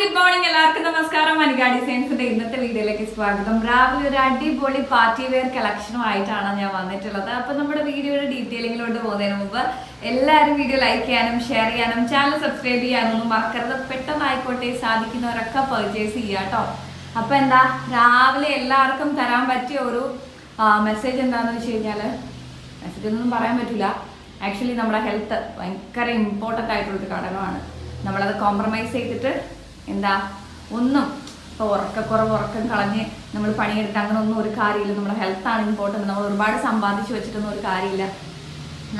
Good morning എല്ലാവർക്കും നമസ്കാരം. മനിക ഡിസൈൻസിന്റെ ഇന്നത്തെ വീഡിയോയിലേക്ക് സ്വാഗതം. രാവിലെ ഒരു അടിപൊളി പാർട്ടി വെയർ കളക്ഷനുമായിട്ടാണ് ഞാൻ വന്നിട്ടുള്ളത്. അപ്പൊ നമ്മുടെ വീഡിയോയുടെ ഡീറ്റെയിലിങ്ങിലോട്ട് പോകുന്നതിന് മുമ്പ് എല്ലാവരും വീഡിയോ ലൈക്ക് ചെയ്യാനും ഷെയർ ചെയ്യാനും ചാനൽ സബ്സ്ക്രൈബ് ചെയ്യാനും ഒന്നും മറക്കരുത്. പെട്ടെന്നായിക്കോട്ടെ സാധിക്കുന്നവരൊക്കെ പർച്ചേസ് ചെയ്യുക കേട്ടോ അപ്പൊ എന്താ രാവിലെ എല്ലാവർക്കും തരാൻ പറ്റിയ ഒരു മെസ്സേജ് എന്താണെന്ന് വെച്ച് കഴിഞ്ഞാൽ മെസ്സേജ് ഒന്നും പറയാൻ പറ്റില്ല ആക്ച്വലി നമ്മുടെ ഹെൽത്ത് ഭയങ്കര ഇമ്പോർട്ടന്റ് ആയിട്ടുള്ളൊരു ഘടകമാണ്. നമ്മളത് കോംപ്രമൈസ് ചെയ്തിട്ട് എന്താ? ഒന്നും. ഇപ്പോൾ ഉറക്കക്കുറവ് ഉറക്കം കളഞ്ഞ് നമ്മൾ പണിയെടുത്ത് അങ്ങനെ ഒന്നും ഒരു കാര്യമില്ല. നമ്മുടെ ഹെൽത്ത് ആണ് ഇമ്പോർട്ടന്റ് നമ്മൾ ഒരുപാട് സമ്പാദിച്ചു വെച്ചിട്ടൊന്നും ഒരു കാര്യമില്ല.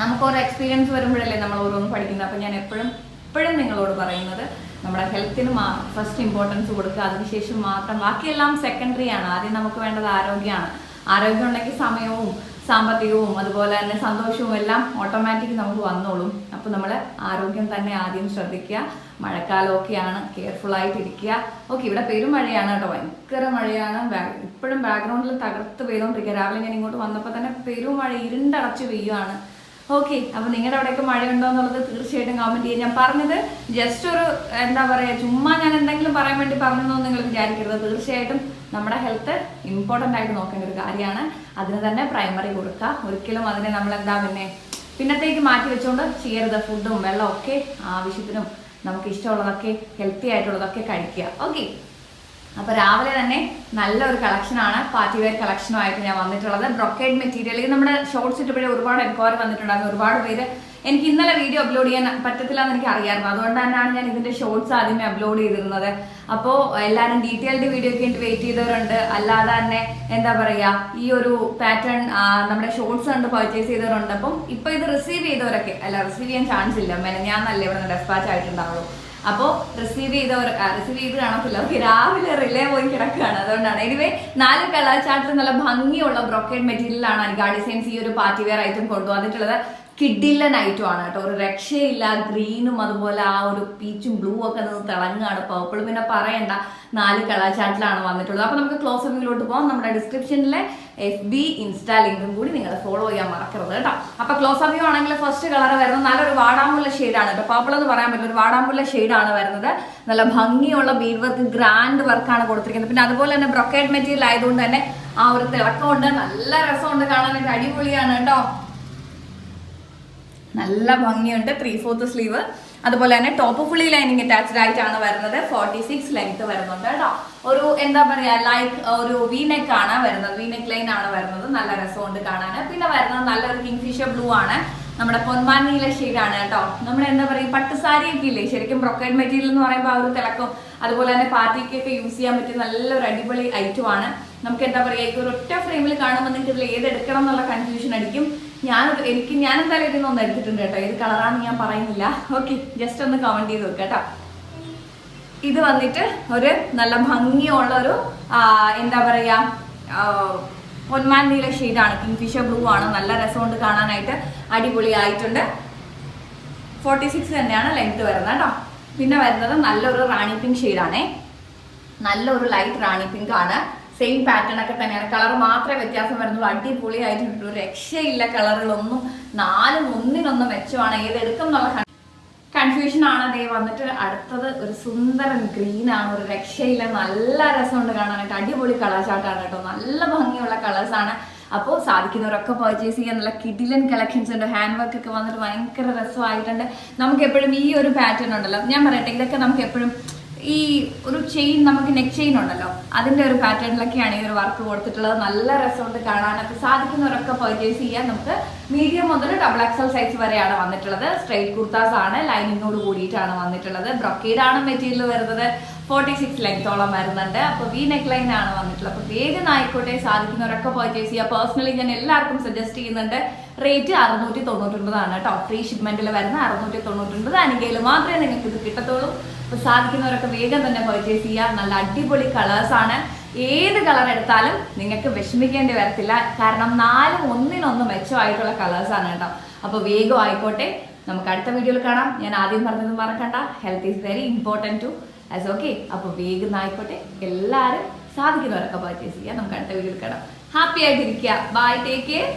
നമുക്ക് ഓരോ എക്സ്പീരിയൻസ് വരുമ്പോഴല്ലേ നമ്മൾ ഓരോന്ന് പഠിക്കുന്നത്. അപ്പോൾ ഞാൻ എപ്പോഴും എപ്പോഴും നിങ്ങളോട് പറയുന്നത് നമ്മുടെ ഹെൽത്തിന് ഫസ്റ്റ് ഇമ്പോർട്ടൻസ് കൊടുക്കുക. അതിനുശേഷം മാത്രം. ബാക്കിയെല്ലാം സെക്കൻഡറി ആണ്. ആദ്യം നമുക്ക് വേണ്ടത് ആരോഗ്യമാണ്. ആരോഗ്യം ഉണ്ടെങ്കിൽ സമയവും സാമ്പത്തികവും അതുപോലെ തന്നെ സന്തോഷവും എല്ലാം ഓട്ടോമാറ്റിക് നമുക്ക് വന്നോളും. അപ്പോൾ നമ്മൾ ആരോഗ്യം തന്നെ ആദ്യം ശ്രദ്ധിക്കുക. മഴക്കാലമൊക്കെയാണ് കെയർഫുൾ ആയിട്ട് ഇരിക്കുക ഓക്കെ ഇവിടെ പെരും മഴയാണ് കേട്ടോ. ഭയങ്കര മഴയാണ്. ഇപ്പോഴും ബാക്ക്ഗ്രൗണ്ടിൽ തകർത്ത് പെയ്തുകൊണ്ടിരിക്കുക രാവിലെ ഞാൻ ഇങ്ങോട്ട് വന്നപ്പോൾ തന്നെ പെരും മഴ ഇരുണ്ടടച്ച് പെയ്യുവാണ്. ഓക്കെ അപ്പൊ നിങ്ങളുടെ അവിടെയൊക്കെ മഴ ഉണ്ടോ എന്നുള്ളത് തീർച്ചയായിട്ടും കമന്റ് ചെയ്യാം. ഞാൻ പറഞ്ഞത് ജസ്റ്റ് ഒരു എന്താ പറയാ ചുമ്മാ ഞാൻ എന്തെങ്കിലും പറയാൻ വേണ്ടി പറഞ്ഞെന്നൊന്നും നിങ്ങൾ വിചാരിക്കരുത്. തീർച്ചയായിട്ടും നമ്മുടെ ഹെൽത്ത് ഇമ്പോർട്ടന്റ് ആയിട്ട് നോക്കേണ്ട ഒരു കാര്യമാണ്. അതിന് തന്നെ പ്രൈമറി കൊടുക്കുക. ഒരിക്കലും അതിനെ നമ്മൾ എന്താ പിന്നെ പിന്നത്തേക്ക് മാറ്റി വെച്ചുകൊണ്ട് ചെയ്യരുത്. ഫുഡും വെള്ളവും ഒക്കെ ആവശ്യത്തിനും നമുക്ക് ഇഷ്ടമുള്ളതൊക്കെ ഹെൽത്തി ആയിട്ടുള്ളതൊക്കെ കഴിക്കുക. ഓക്കെ അപ്പൊ രാവിലെ തന്നെ നല്ലൊരു കളക്ഷനാണ് പാർട്ടി വെയർ കളക്ഷനുമായിട്ട് ഞാൻ വന്നിട്ടുള്ളത്. ബ്രൊക്കേഡ് മെറ്റീരിയൽ നമ്മുടെ ഷോർട്സ് ഇട്ടപ്പോഴേ ഒരുപാട് എൻക്വയറി വന്നിട്ടുണ്ടായിരുന്നു. ഒരുപാട് പേര് എനിക്ക് ഇന്നലെ വീഡിയോ അപ്ലോഡ് ചെയ്യാൻ പറ്റത്തില്ല എന്ന് എനിക്ക് അറിയാമായിരുന്നു. അതുകൊണ്ട് തന്നെയാണ് ഞാൻ ഇതിന്റെ ഷോർട്സ് ആദ്യമേ അപ്ലോഡ് ചെയ്തിരുന്നത്. അപ്പോൾ എല്ലാവരും ഡീറ്റെയിൽഡ് വീഡിയോ ഒക്കെ വേണ്ടി വെയിറ്റ് ചെയ്തവരുണ്ട്. അല്ലാതെ തന്നെ എന്താ പറയാ ഈ ഒരു പാറ്റേൺ നമ്മുടെ ഷോർട്സ് കണ്ട് പർച്ചേസ് ചെയ്തവരുണ്ട്. അപ്പം ഇപ്പൊ ഇത് റിസീവ് ചെയ്തവരൊക്കെ അല്ല റിസീവ് ചെയ്യാൻ ചാൻസ് ഇല്ല. ഞാൻ മെനഞ്ഞാന്നല്ലേ ഇവിടെ ഡെസ്പാച്ച് ആയിട്ടുണ്ടാവുള്ളൂ. അപ്പോൾ റിസീവ് ചെയ്തവർ റിസീവ് ചെയ്ത് കാണത്തില്ല. രാവിലെ റിലേ പോയി കിടക്കുകയാണ്. അതുകൊണ്ടാണ്. എനിവേ നാല് കളർ നല്ല ഭംഗിയുള്ള ബ്രോക്കേഡ് മെറ്റീരിയലാണ് അനികാ ഡിസൈൻസ് ഈ ഒരു പാർട്ടി വെയർ ഐറ്റം കൊണ്ടുവന്നിട്ടുള്ളത്. കിഡില്ലൻ ഐറ്റം ആണ് കേട്ടോ. ഒരു രക്ഷയില്ല ഗ്രീനും അതുപോലെ ആ ഒരു പീച്ചും ബ്ലൂ ഒക്കെ നിന്ന് തിളങ്ങാണ്. പർപ്പിൾ പിന്നെ പറയണ്ട നാല് കളർ ചാർട്ടിലാണ് വന്നിട്ടുള്ളത്. അപ്പൊ നമുക്ക് ക്ലോസ് അപ്പിങ്ങിലോട്ട് പോകാം നമ്മുടെ ഡിസ്ക്രിപ്ഷനിലെ എഫ് ബി ഇൻസ്റ്റാ ലിങ്കും കൂടി നിങ്ങൾ ഫോളോ ചെയ്യാൻ മറക്കരുത് കേട്ടോ. അപ്പൊ ക്ലോസ് അപ്പ് ആണെങ്കിൽ ഫസ്റ്റ് കളർ വരുന്നത് നല്ലൊരു വാടാമുള്ള ഷെയ്ഡാണ് കേട്ടോ. പർപ്പിൾ എന്ന് പറയാൻ പറ്റില്ല ഒരു വാടാമുള്ള ഷെയ്ഡാണ് വരുന്നത്. നല്ല ഭംഗിയുള്ള ബീഡ് വർക്ക് ഗ്രാൻഡ് വർക്കാണ് കൊടുത്തിരിക്കുന്നത്. പിന്നെ അതുപോലെ തന്നെ ബ്രൊക്കേഡ് മെറ്റീരിയൽ ആയതുകൊണ്ട് തന്നെ ആ ഒരു തിളക്കമുണ്ട്. നല്ല രസമുണ്ട് കാണാനൊക്കെ. അടിപൊളിയാണ് കേട്ടോ. നല്ല ഭംഗിയുണ്ട് ത്രീ ഫോർത്ത് സ്ലീവ് അതുപോലെ തന്നെ ടോപ്പ് ഫുള്ളി ലൈനിങ് അറ്റാച്ച്ഡ് ആയിട്ടാണ് വരുന്നത്. ഫോർട്ടി സിക്സ് ലെങ്ത് വരുന്നുണ്ട് കേട്ടോ. ഒരു എന്താ പറയാ ലൈക്ക് ഒരു വി നെക്ക് ആണ് വരുന്നത്. വി നെക്ക് ലൈൻ ആണ് വരുന്നത്. നല്ല രസമുണ്ട് കാണാൻ പിന്നെ വരുന്നത് നല്ലൊരു കിങ്ഫിഷർ ബ്ലൂ ആണ്. നമ്മുടെ പൊന്മാനീല ഷെയ്ഡ് ആണ് കേട്ടോ. നമ്മൾ എന്താ പറയുക പട്ടുസാരി ഒക്കെ ഇല്ലേ? ശരിക്കും ബ്രൊക്കേഡ് മെറ്റീരിയൽ എന്ന് പറയുമ്പോൾ ആ ഒരു തിളക്കം അതുപോലെ തന്നെ പാർട്ടിക്കൊക്കെ യൂസ് ചെയ്യാൻ പറ്റിയ നല്ലൊരു അടിപൊളി ഐറ്റം ആണ്. നമുക്ക് എന്താ പറയുക ഈ ഒരു ഒറ്റ ഫ്രെയിമിൽ കാണുമ്പോൾ നിങ്ങൾക്ക് ഇതിൽ ഏത് എടുക്കണം എന്നുള്ള കൺഫ്യൂഷൻ അടിക്കും. ഞാൻ എനിക്ക് ഞാൻ എന്തായാലും ഇതിൽ നിന്ന് ഒന്ന് എടുത്തിട്ടുണ്ട് കേട്ടോ. ഏത് കളറാണെന്ന് ഞാൻ പറയുന്നില്ല. ഓക്കെ ജസ്റ്റ് ഒന്ന് കമന്റ് ചെയ്ത് നോക്കാം കേട്ടോ. ഇത് വന്നിട്ട് ഒരു നല്ല ഭംഗിയുള്ള ഒരു എന്താ പറയാ പൊന്മാൻഡിയിലെ ഷെയ്ഡാണ് കിങ്ഫിഷർ ബ്ലൂ ആണ്. നല്ല രസമുണ്ട് കാണാനായിട്ട് അടിപൊളിയായിട്ടുണ്ട്. ഫോർട്ടി സിക്സ് തന്നെയാണ് ലെങ്ത് വരുന്നത് കേട്ടോ. പിന്നെ വരുന്നത് നല്ലൊരു റാണി പിങ്ക് ഷെയ്ഡാണേ നല്ലൊരു ലൈറ്റ് റാണി പിങ്ക് ആണ്. സെയിം പാറ്റേൺ ഒക്കെ തന്നെയാണ്. കളർ മാത്രമേ വ്യത്യാസം വരുന്നുള്ളൂ. അടിപൊളിയായിട്ടുണ്ട് ഒരു രക്ഷയില്ല കളറുകളൊന്നും. നാലും ഒന്നിനൊന്നും മെച്ചമാണ്. ഏതെടുക്കും എന്നുള്ള കൺഫ്യൂഷൻ ആണ്. അതേ വന്നിട്ട് അടുത്തത് ഒരു സുന്ദരൻ ഗ്രീൻ ആണ്. ഒരു രക്ഷയില്ല. നല്ല രസമുണ്ട് കാണാനായിട്ട്. അടിപൊളി കളർ ചാർട്ടാണ് കേട്ടോ. നല്ല ഭംഗിയുള്ള കളേഴ്സ് ആണ്. അപ്പോൾ സാധിക്കുന്നവരൊക്കെ പർച്ചേസ് ചെയ്യാൻ നല്ല കിഡിലൻ കളക്ഷൻസ് ഉണ്ട്. ഹാൻഡ് വർക്ക് ഒക്കെ വന്നിട്ട് ഭയങ്കര രസമായിട്ടുണ്ട്. നമുക്ക് എപ്പോഴും ഈ ഒരു പാറ്റേൺ ഉണ്ടല്ലോ. ഞാൻ പറയട്ടെ ഇതൊക്കെ നമുക്ക് എപ്പോഴും ഈ ഒരു ചെയിൻ നമുക്ക് നെക്ക് ചെയിൻ ഉണ്ടല്ലോ. അതിന്റെ ഒരു പാറ്റേണിലൊക്കെയാണ് ഈ ഒരു വർക്ക് കൊടുത്തിട്ടുള്ളത്. നല്ല രസമുണ്ട് കാണാനൊക്കെ സാധിക്കുന്നവരൊക്കെ പർച്ചേസ് ചെയ്യാൻ നമുക്ക് മീഡിയം മുതൽ ഡബിൾ എക്സൽ സൈസ് വരെയാണ് വന്നിട്ടുള്ളത്. സ്ട്രെയിറ്റ് കുർത്താസ് ആണ് ലൈനിങ്ങോട് കൂടിയിട്ടാണ് വന്നിട്ടുള്ളത്. ബ്രൊക്കേഡ് ആണ് മെറ്റീരിയൽ വരുന്നത്. ഫോർട്ടി സിക്സ് ലെങ്ത്തോളം വരുന്നുണ്ട്. അപ്പോൾ വി നെക്ക് ലൈൻ ആണ് വന്നിട്ടുള്ളത്. അപ്പോൾ വേഗം ആയിക്കോട്ടെ. സാധിക്കുന്നവരൊക്കെ പർച്ചേസ് ചെയ്യുക. പേഴ്സണലി ഞാൻ എല്ലാവർക്കും സജസ്റ്റ് ചെയ്യുന്നുണ്ട്. റേറ്റ് അറുന്നൂറ്റി തൊണ്ണൂറ്റൊൻപതാണ് കേട്ടോ ഫ്രീ ഷിപ്മെന്റിൽ വരുന്ന അറുന്നൂറ്റി തൊണ്ണൂറ്റൊൻപത് അനികയിൽ മാത്രമേ നിങ്ങൾക്ക് ഇത് കിട്ടത്തുള്ളൂ. അപ്പോൾ സാധിക്കുന്നവരൊക്കെ വേഗം തന്നെ പർച്ചേസ് ചെയ്യുക. നല്ല അടിപൊളി കളേഴ്സ് ആണ്. ഏത് കളർ എടുത്താലും നിങ്ങൾക്ക് വിഷമിക്കേണ്ടി വരത്തില്ല. കാരണം നാലും ഒന്നിനൊന്ന് മെച്ചമായിട്ടുള്ള ആണ് കേട്ടോ. അപ്പോൾ വേഗം ആയിക്കോട്ടെ. നമുക്ക് അടുത്ത വീഡിയോയിൽ കാണാം. ഞാൻ ആദ്യം പറഞ്ഞത് മറക്കണ്ട. Health is very important to us okay അപ്പോൾ വേഗം ആയിക്കോട്ടെ. എല്ലാവരും സാധിക്കുന്നവരൊക്കെ പർച്ചേസ് ചെയ്യുക. നമുക്ക് അടുത്ത വീഡിയോയിൽ കാണാം. ഹാപ്പി ആയിട്ടിരിക്കുക. Bye take care